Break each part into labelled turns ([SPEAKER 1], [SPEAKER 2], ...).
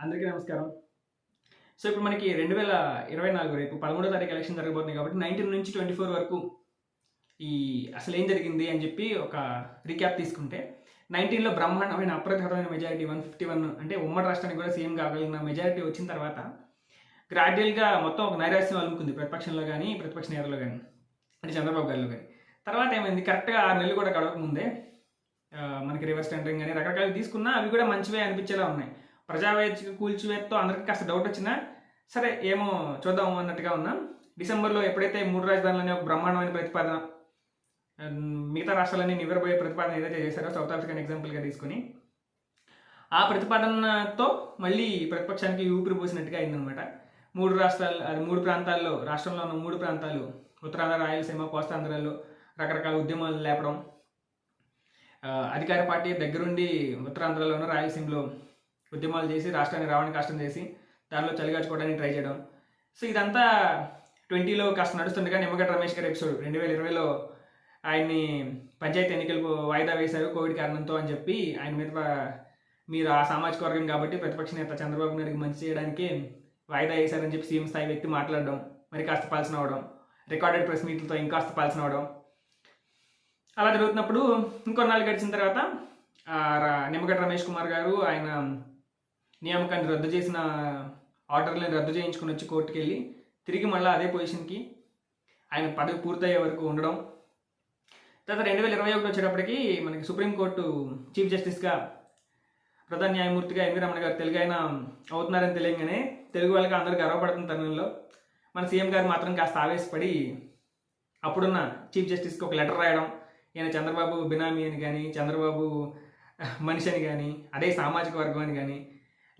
[SPEAKER 1] అందరికీ నమస్కారం. సో ఇప్పుడు మనకి రెండు వేల ఇరవై నాలుగు రేపు పదమూడో తారీఖు ఎలక్షన్ జరగబోతుంది కాబట్టి నైన్టీన్ నుంచి ట్వంటీ ఫోర్ వరకు ఈ అసలు ఏం జరిగింది అని చెప్పి ఒక రీక్యాప్ తీసుకుంటే నైన్టీన్లో బ్రహ్మాండమైన అప్రతిహతమైన మెజారిటీ వన్ ఫిఫ్టీ వన్ అంటే ఉమ్మడి రాష్ట్రానికి కూడా సీఎం కాగలిగిన మెజారిటీ వచ్చిన తర్వాత గ్రాడ్యువల్గా మొత్తం ఒక నైరాశ్యం అలుముకుంది ప్రతిపక్షంలో కానీ ప్రతిపక్ష నేతలో కానీ అంటే చంద్రబాబు గారిలో కానీ. తర్వాత ఏమైంది? కరెక్ట్గా ఆరు నెలలు కూడా గడవక ముందే మనకి రివర్స్ టెండరింగ్ కానీ రకరకాలు తీసుకున్నా అవి కూడా మంచివే అనిపించేలా ఉన్నాయి. ప్రజావేదిక కూల్చివేత్తో అందరికి కాస్త డౌట్ వచ్చినా సరే ఏమో చూద్దాం అన్నట్టుగా ఉన్నాం. డిసెంబర్లో ఎప్పుడైతే మూడు రాజధానులనే ఒక బ్రహ్మాండమైన ప్రతిపాదన మిగతా రాష్ట్రాలన్నీ నివ్వరబోయే ప్రతిపాదన ఏదైతే చేశారో సౌత్ ఆఫ్రికాని ఎగ్జాంపుల్గా తీసుకుని ఆ ప్రతిపాదనతో మళ్ళీ ప్రతిపక్షానికి ఊపిరి పోసినట్టుగా అయిందనమాట మూడు రాష్ట్రాలు అది మూడు ప్రాంతాల్లో రాష్ట్రంలో ఉన్న మూడు ప్రాంతాలు ఉత్తరాంధ్ర రాయలసీమ కోస్తాంధ్రలో రకరకాల ఉద్యమాలు లేపడం అధికార పార్టీ దగ్గరుండి ఉత్తరాంధ్రలోనూ రాయలసీమలో ఉద్యమాలు చేసి రాష్ట్రానికి రావడానికి కష్టం చేసి దానిలో చలిగాచుకోవడానికి ట్రై చేయడం. సో ఇదంతా ట్వంటీలో కాస్త నడుస్తుండగా నిమ్మగడ్డ రమేష్ గారి ఎపిసోడ్ రెండు వేల ఇరవైలో ఆయన్ని పంచాయతీ ఎన్నికలకు వాయిదా వేశారు కోవిడ్ కారణంతో అని చెప్పి ఆయన మీద మీరు ఆ సామాజిక వర్గం కాబట్టి ప్రతిపక్ష నేత చంద్రబాబు నాయుడికి మంచి చేయడానికి వాయిదా వేశారని చెప్పి సీఎం స్థాయి వ్యక్తి మాట్లాడడం మరి కాస్త పలసన అవడం రికార్డెడ్ ప్రెస్ మీట్లతో ఇంకాస్త పలసన అవడం. అలా జరుగుతున్నప్పుడు ఇంకొన్నాళ్ళు గడిచిన తర్వాత నిమ్మగడ్డ రమేష్ కుమార్ గారు ఆయన నియామకాన్ని రద్దు చేసిన ఆర్డర్లను రద్దు చేయించుకుని వచ్చి కోర్టుకు వెళ్ళి తిరిగి మళ్ళీ అదే పొజిషన్కి ఆయన పదవి పూర్తయ్యే వరకు ఉండడం. తర్వాత రెండు వేల ఇరవై ఒకటి వచ్చేటప్పటికి మనకి సుప్రీంకోర్టు చీఫ్ జస్టిస్గా ప్రధాన న్యాయమూర్తిగా ఎన్వి రమణ గారు తెలుగు ఆయన అవుతున్నారని తెలియగానే తెలుగు వాళ్ళకి అందరూ గర్వపడుతున్న తరుణంలో మన సీఎం గారు మాత్రం కాస్త ఆవేశపడి అప్పుడున్న చీఫ్ జస్టిస్కి ఒక లెటర్ రాయడం ఈయన చంద్రబాబు బినామీ అని కానీ చంద్రబాబు మనిషి అని కానీ అదే సామాజిక వర్గం అని కానీ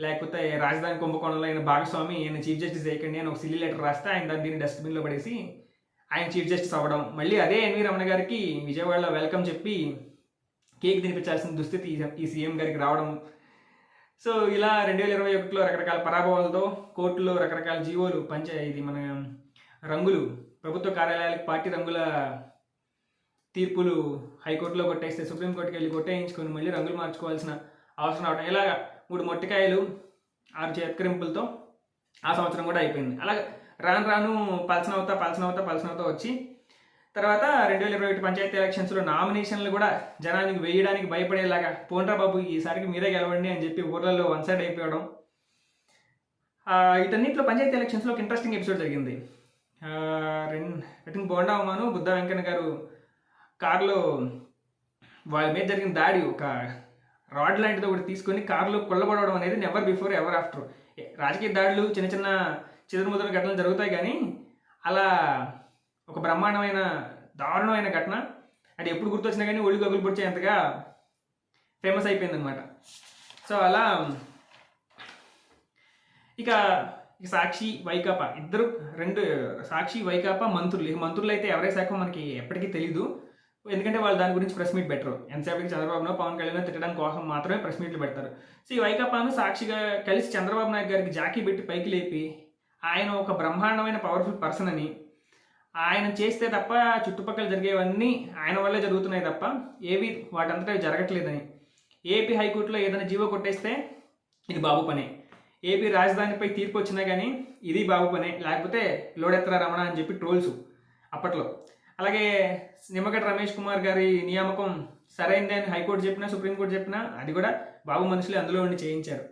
[SPEAKER 1] లేకపోతే రాజధాని కుంభకోణంలో ఆయన భాగస్వామి ఆయన చీఫ్ జస్టిస్ వేయకండి అని ఒక సిల్లీ లెటర్ రాస్తే ఆయన దాన్ని దీన్ని డస్ట్బిన్లో పడేసి ఆయన చీఫ్ జస్టిస్ అవ్వడం. మళ్ళీ అదే ఎన్వి రమణ గారికి విజయవాడలో వెల్కమ్ చెప్పి కేక్ తినిపించాల్సిన దుస్థితి ఈ- సీఎం గారికి రావడం. సో ఇలా రెండు వేల ఇరవై ఒకటిలో రకరకాల పరాభవాలతో కోర్టులో రకరకాల జీవోలు పంచ ఇది మన రంగులు. ప్రభుత్వ కార్యాలయాలకు పార్టీ రంగుల తీర్పులు హైకోర్టులో కొట్టేస్తే సుప్రీంకోర్టుకి వెళ్ళి కొట్టేయించుకొని మళ్ళీ రంగులు మార్చుకోవాల్సిన అవసరం రావడం. ఇలా మూడు మొట్టికాయలు ఆరు చేత్కరింపులతో ఆ సంవత్సరం కూడా అయిపోయింది. అలా రాను రాను పలసన అవుతా పలసన అవుతా పలసన అవుతా వచ్చి తర్వాత రెండు వేల ఇరవై ఒకటి పంచాయతీ ఎలక్షన్స్లో నామినేషన్లు కూడా జనానికి వేయడానికి భయపడేలాగా పోండ్రా బాబు ఈసారికి మీరే గెలవండి అని చెప్పి ఊర్లలో వన్ సైడ్ అయిపోవడం. ఆ, పంచాయతీ ఎలక్షన్స్లో ఒక ఇంట్రెస్టింగ్ ఎపిసోడ్ జరిగింది. రెండు ఐ థింక్ బోండా ఉమాను బుద్ధ వెంకన్న గారు కారులో వాళ్ళ మీద జరిగిన దాడి ఒక రాడ్ లాంటిది ఒకటి తీసుకొని కారులో కొల్లబడవడం అనేది నెవర్ బిఫోర్ ఎవర్ ఆఫ్టర్ రాజకీయ దాడులు చిన్న చిన్న చెదురుముదురు ఘటనలు జరుగుతాయి కానీ అలా ఒక బ్రహ్మాండమైన దారుణమైన ఘటన అది ఎప్పుడు గుర్తొచ్చినా కానీ ఒళ్ళు గగులు పొడిచేంతగా ఫేమస్ అయిపోయిందనమాట సో అలా ఇక ఇక సాక్షి వైకాపా. ఇద్దరు రెండు సాక్షి వైకాపా మంత్రులు. ఇక మంత్రులు అయితే ఎవరే శాఖ మనకి ఎప్పటికీ తెలీదు. ఎందుకంటే వాళ్ళు దాని గురించి ప్రెస్ మీట్ పెట్టరు. ఎంతసేపటికి చంద్రబాబునో పవన్ కళ్యాణ్ తిట్టడం కోసం మాత్రమే ప్రెస్ మీట్లు పెడతారు. సో ఈ వైకాపాను సాక్షిగా కలిసి చంద్రబాబు నాయుడు గారికి జాకీ పెట్టి పైకి లేపి ఆయన ఒక బ్రహ్మాండమైన పవర్ఫుల్ పర్సన్ అని ఆయన చేస్తే తప్ప చుట్టుపక్కల జరిగేవన్నీ ఆయన వల్లే జరుగుతున్నాయి తప్ప ఏవి వాటంతటా జరగట్లేదని. ఏపీ హైకోర్టులో ఏదైనా జీవో కొట్టేస్తే ఇది బాబు పనే. ఏపీ రాజధానిపై తీర్పు వచ్చినా కానీ ఇది బాబు పనే. లేకపోతే లోడెత్తరా రమణ అని చెప్పి ట్రోల్స్ అప్పట్లో. అలాగే నిమ్మగడ్డ రమేష్ కుమార్ గారి నియామకం సరైందే అని హైకోర్టు చెప్పినా సుప్రీంకోర్టు చెప్పినా అది కూడా బాబు మనుషులే అందులో ఉండి చేయించారు.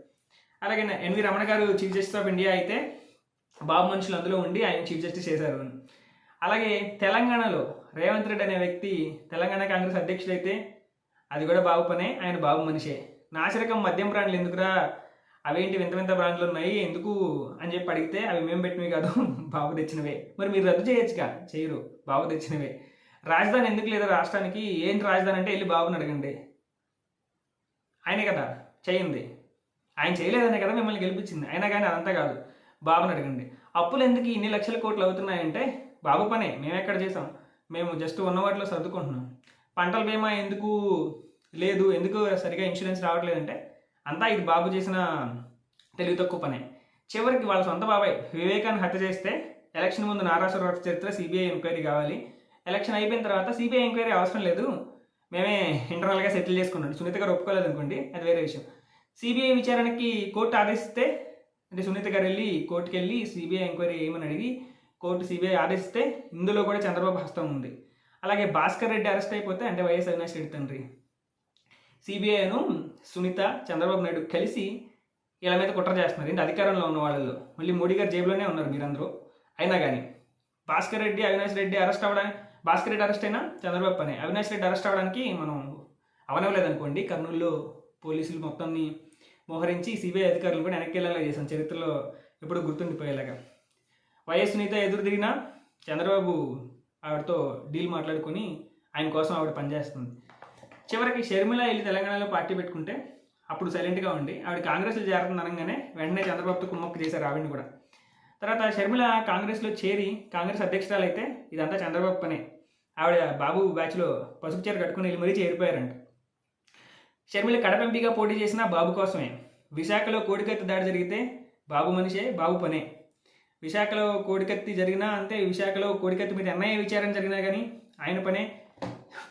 [SPEAKER 1] అలాగే ఎన్వి రమణ గారు చీఫ్ జస్టిస్ ఆఫ్ ఇండియా అయితే బాబు మనుషులు అందులో ఉండి ఆయన చీఫ్ జస్టిస్ చేశారు. అలాగే తెలంగాణలో రేవంత్ రెడ్డి అనే వ్యక్తి తెలంగాణ కాంగ్రెస్ అధ్యక్షుడైతే అది కూడా బాబు పనే ఆయన బాబు మనిషే. నాసిరకం మద్యం బ్రాండ్లు ఎందుకురా? అవేంటి వింత వింత బ్రాండ్లు ఉన్నాయి? ఎందుకు? అని చెప్పి అడిగితే అవి మేము పెట్టినవి కాదు బాబు తెచ్చినవే. మరి మీరు రద్దు చేయొచ్చుగా? చేయరు. బాబు తెచ్చినవే. రాజధాని ఎందుకు లేదు రాష్ట్రానికి? ఏంటి రాజధాని అంటే వెళ్ళి బాబుని అడగండి. ఆయనే కదా చేయింది. ఆయన చేయలేదనే కదా మిమ్మల్ని గెలిపించింది. అయినా కానీ అదంతా కాదు. బాబుని అడగండి. అప్పులు ఎందుకు ఇన్ని లక్షల కోట్లు అవుతున్నాయంటే బాబు పనే. మేము ఎక్కడ చేసాం మేము జస్ట్ ఉన్న వాటిలో సర్దుకుంటున్నాం. పంటల బీమా ఎందుకు లేదు? ఎందుకు సరిగా ఇన్సూరెన్స్ రావట్లేదంటే అంతా ఇది బాబు చేసిన తెలివి తక్కువ పనే. చివరికి వాళ్ళ సొంత బాబాయ్ వివేకాన్ని హత్య చేస్తే ఎలక్షన్ ముందు నారాసుర చరిత్ర సిబిఐ ఎంక్వైరీ కావాలి. ఎలక్షన్ అయిపోయిన తర్వాత సిబిఐ ఎంక్వైరీ అవసరం లేదు. మేమే ఇంటర్నల్గా సెటిల్ చేసుకున్నాం. సునీత గారు ఒప్పుకోలేదు అనుకోండి అది వేరే విషయం. సిబిఐ విచారణకి కోర్టు ఆదేశిస్తే అంటే సునీత గారు వెళ్ళి కోర్టుకి వెళ్ళి సిబిఐ ఎంక్వైరీ ఏమని అడిగి కోర్టు సిబిఐ ఆదేశిస్తే ఇందులో కూడా చంద్రబాబు హస్తం ఉంది. అలాగే భాస్కర్ రెడ్డి అరెస్ట్ అయిపోతే అంటే వైఎస్ అవినాష్ రెడ్డి తండ్రి. సిబిఐను సునీత చంద్రబాబు నాయుడు కలిసి వీళ్ళ మీద కుట్ర చేస్తున్నారు. ఇంత అధికారంలో ఉన్న వాళ్ళలో. మళ్ళీ మోడీ గారు జేబులోనే ఉన్నారు మీరందరూ. అయినా కానీ. భాస్కర్ రెడ్డి అవినాష్ రెడ్డి అరెస్ట్ అవ్వడానికి భాస్కర్ రెడ్డి అరెస్ట్ అయినా చంద్రబాబు పని. అవినాష్ రెడ్డి అరెస్ట్ అవ్వడానికి మనం అవనవలేదనుకోండి కర్నూలులో పోలీసులు మొత్తాన్ని మోహరించి సిబిఐ అధికారులు కూడా వెనక్కి వెళ్ళేలా చేశాం చరిత్రలో ఎప్పుడు గుర్తుండిపోయేలాగా. వైఎస్ సునీత ఎదురు తిరిగినా చంద్రబాబు ఆవిడతో డీల్ మాట్లాడుకొని ఆయన కోసం ఆవిడ పనిచేస్తుంది. చివరికి షర్మిల వెళ్ళి తెలంగాణలో పార్టీ పెట్టుకుంటే అప్పుడు సైలెంట్గా ఉండి ఆవిడ కాంగ్రెస్లో చేరుతుంది అనగానే వెంటనే చంద్రబాబుతో కుమ్మక్కు చేశారు ఆవిడని కూడా. తర్వాత షర్మిల కాంగ్రెస్లో చేరి కాంగ్రెస్ అధ్యక్షురాలు అయితే ఇదంతా చంద్రబాబు పనే. ఆవిడ బాబు బ్యాచ్లో పసుపు చీర కట్టుకుని వెళ్ళి మరీ చేరిపోయారంట. షర్మిల కడప ఎంపీగా పోటీ చేసిన బాబు కోసమే. విశాఖలో కోడికత్తి దాడి జరిగితే బాబు మనిషే బాబు పనే. విశాఖలో కోడికత్తి జరిగినా అంతే విశాఖలో కోడికత్తి మీద ఎన్ఐఏ విచారణ జరిగినా కానీ ఆయన పనే.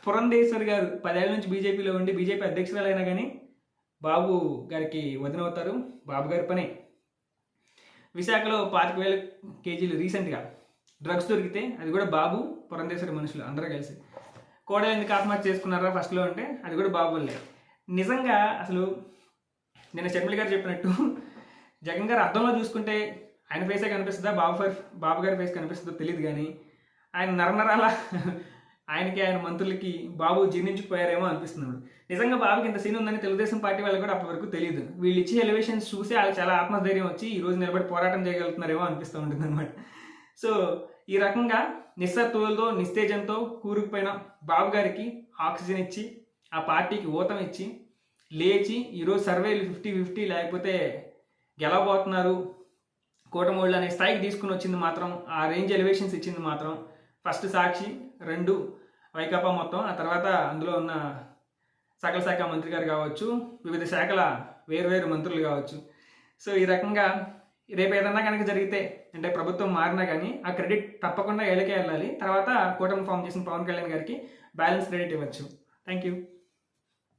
[SPEAKER 1] పురంధేశ్వర్ గారు పదేళ్ళ నుంచి బీజేపీలో ఉండి బీజేపీ అధ్యక్షురాలైనా కానీ బాబు గారికి వదినవుతారు బాబు గారి పనే. విశాఖలో పాతిక వేల కేజీలు రీసెంట్గా డ్రగ్స్ దొరికితే అది కూడా బాబు పురంధేశ్వరి మనుషులు అందరూ కలిసి. కోడలు ఎందుకు ఆత్మహత్య చేసుకున్నారా ఫస్ట్లో అంటే అది కూడా బాబు వల్లే. నిజంగా అసలు నేను షర్మిల గారు చెప్పినట్టు జగన్ గారు అర్థంలో చూసుకుంటే ఆయన ఫేసే కనిపిస్తుందా? బాబు ఫర్ బాబు గారి ఫేస్ కనిపిస్తుందో తెలియదు కానీ ఆయన నరనరాల ఆయనకి ఆయన మంత్రులకి బాబు జీర్ణించుకుపోయారేమో అనిపిస్తున్నాడు నిజంగా బాబుకి ఇంత సీన్ ఉందని తెలుగుదేశం పార్టీ వాళ్ళకి కూడా అప్పటి వరకు తెలియదు వీళ్ళు ఇచ్చే ఎలివేషన్స్ చూసి వాళ్ళకి చాలా ఆత్మధైర్యం వచ్చి ఈ రోజు నిలబడి పోరాటం చేయగలుగుతున్నారేమో అనిపిస్తూ ఉంటుంది అనమాట సో ఈ రకంగా నిస్సత్తులతో నిస్తేజంతో కూరుకుపోయిన బాబు గారికి ఆక్సిజన్ ఇచ్చి ఆ పార్టీకి ఊతం ఇచ్చి లేచి ఈరోజు సర్వేలు ఫిఫ్టీ ఫిఫ్టీ లేకపోతే గెలవబోతున్నారు. కూటమోళ్ళు అనే స్థాయికి తీసుకుని వచ్చింది మాత్రం ఆ రేంజ్ ఎలివేషన్స్ ఇచ్చింది మాత్రం ఫస్ట్ సాక్షి రెండు వైకాపా మొత్తం ఆ తర్వాత అందులో ఉన్న సకల శాఖ మంత్రి గారు కావచ్చు వివిధ శాఖల వేరువేరు మంత్రులు కావచ్చు. సో ఈ రకంగా రేపు ఏదన్నా కనుక జరిగితే అంటే ప్రభుత్వం మారినా కానీ ఆ క్రెడిట్ తప్పకుండా ఏళ్ళకే వెళ్ళాలి. తర్వాత కూటమి ఫామ్ చేసిన పవన్ కళ్యాణ్ గారికి బ్యాలెన్స్ క్రెడిట్ ఇవ్వచ్చు. Thank you